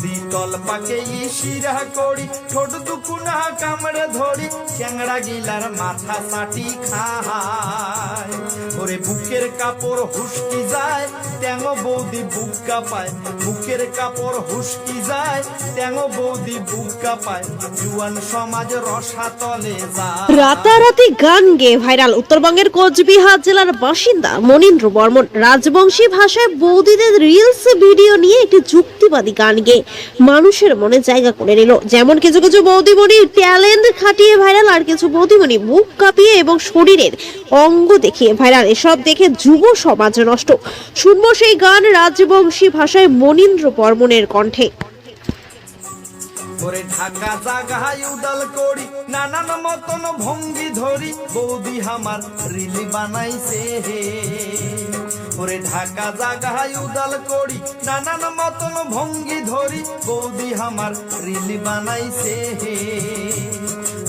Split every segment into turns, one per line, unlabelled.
বৌদি তল পাকে ইশিরা করি, ঠোঁট দুকুনা কামড়ে ধরি, চ্যাংড়া গিলার মাথা সাটি খায়। ওরে বুকের কাপড় হুসকি যায়, ট্যাঙ বৌদি বুক কাপায় বুকের কাপড় হুসকি যায়, ট্যাঙ বৌদি বুক কাপায় জুয়ান সমাজ রসা তলে যায়।
রাতারাতি গান গেয়ে ভাইরাল উত্তরবঙ্গের কোচবিহার জেলার বাসিন্দা মনীন্দ্র বর্মন। রাজবংশী ভাষায় বৌদিদের রিলস ভিডিও নিয়ে একটি যুক্তিবাদী গান গেয়ে মানুষের মনে জায়গা করে নিল। যেমন কিছু কিছু বৌদিমণি ট্যালেন্ট খাটিয়ে ভাইরাল, আর কিছু বৌদিমণি মুখ কাঁপিয়ে এবং শরীরের অঙ্গ দেখিয়ে ভাইরাল। এসব দেখে যুব সমাজ নষ্ট। শুনব সেই গান রাজবংশী ভাষায় মনীন্দ্র বর্মনের কণ্ঠে।
ওরে ঢাকা জাগায় উদাল করি, নানান মতন ভঙ্গি ধরি, বৌদি হামার রিলি বানাইছে হে। ওরে ঢাকা জাগায় উদাল করি, নানান মতন ভঙ্গি ধরি, বৌদি হামার রিলি বানাইছে হে।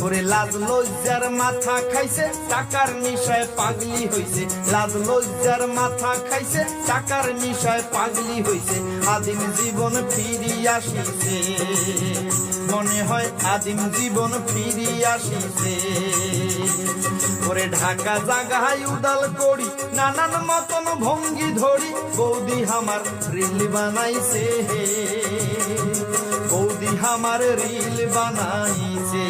ওরে লাজ লজ্জার মাথা খাইছে, টাকার নিশায় পাগলি হইছে। লাজ লজ্জার মাথা খাইছে, টাকার নিশায় পাগলি হইছে। আদিম জীবন ফিরি আসিছে। মনে হয় আদিম জীবন ফিরি আসিছে। ওরে ঢাকা জাগায় উদাল করি, নানান মতন ভঙ্গি ধরি, বৌদি হামার রিল বানাইছে হে। হামার রিল বানাইছে।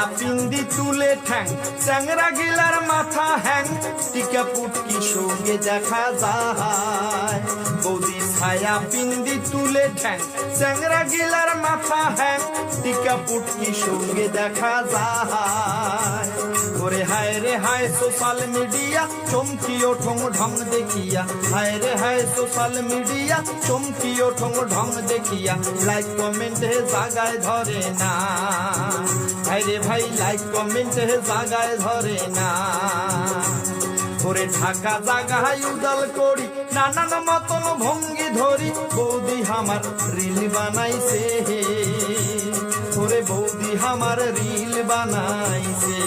ছায়া বিন্দি তুলে ঠ্যাং, চ্যাংরা গিলার মাথা হ্যাং। টিকা পুটকি সঙ্গে দেখা যায়। বৌদি ছায়া বিন্দি তুলে ঠ্যাং, চ্যাংরা গিলার মাথা হ্যাং। টিকা পুটকি সঙ্গে দেখা যায়। হায় রে হায় সোশ্যাল মিডিয়া চমকি ওঠং ঢং দেখিয়া। হায় রে হায় সোশ্যাল মিডিয়া চমকি ওঠং ঢং দেখিয়া। লাইক কমেন্ট কমেন্টে জাগায় ধরে না। হায় রে ভাই লাইক কমেন্টে জাগায় ধরে না। ওরে ঢাকা জাগায় উদাল করি, নানান মতন ভঙ্গি ধরি। বৌদি আমার রিল বানাইছে হে। ওরে বৌদি আমার রিল বানাইছে।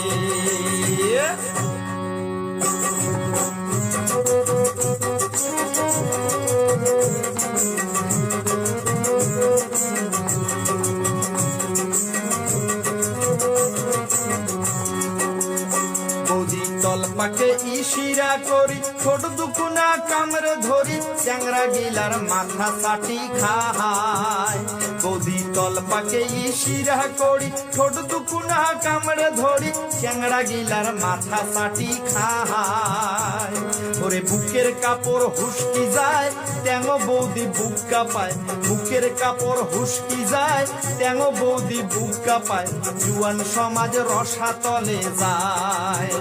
পাকে ইশিরা করি ছোট দুকুনা কামড়ে ধরি চ্যাংরা গিলার মাথা সাটি খায় বৌদি তল পাকে ইশিরা করি ছোট দুকুনা কামড়ে ধরি চ্যাংরা গিলার মাথা সাটি খায়। ওরে বুকের কাপড় হুসকি যায়, ট্যাঙ বৌদি বুক কাপায় বুকের কাপড় হুসকি যায়, ট্যাঙ বৌদি বুক কাপায় জুয়ান সমাজ রসা তলে যায়।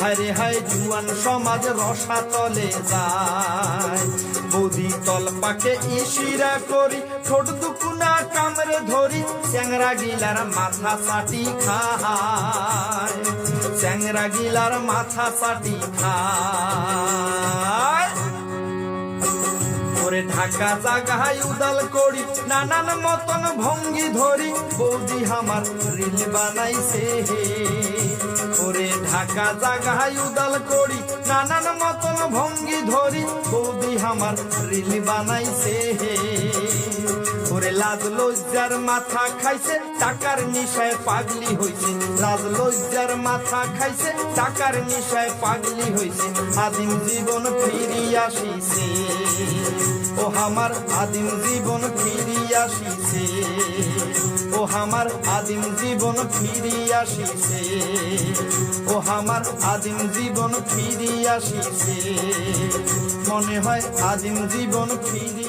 হায় হায়, জুয়ান সমাজ রসা তলে যায়। বৌদি তল পাকে ইশিরা করি, ঠোঁট কামড়ে ধরি চ্যাংরা গিলার মাথা সাটি খায়। চ্যাংরা গিলার মাথা সাটি খায়। ওরে ঢাকা জাগায় উদাল করি, নানান মতন ভঙ্গি ধরি, বৌদি হামার রিল বানাইছে হে। ওরে ঢাকা জাগায় উদাল করি, নানান মতন ভঙ্গি ধরি, বৌদি হামার রিল বানাইছে হে। লাজ লজ্জার মাথা খাইছে, টাকার নিশায় পাগলি হইছে। লাজ লজ্জার মাথা খাইছে, টাকার নিশায় পাগলি হইছে। আদিম জীবন ফিরি আসিছে। ও আমার আদিম জীবন ফিরি আসিছে। ও আমার আদিম জীবন ফিরি আসিছে। ও আমার আদিম জীবন ফিরি আসিছে। মনে হয় আদিম জীবন ফিরি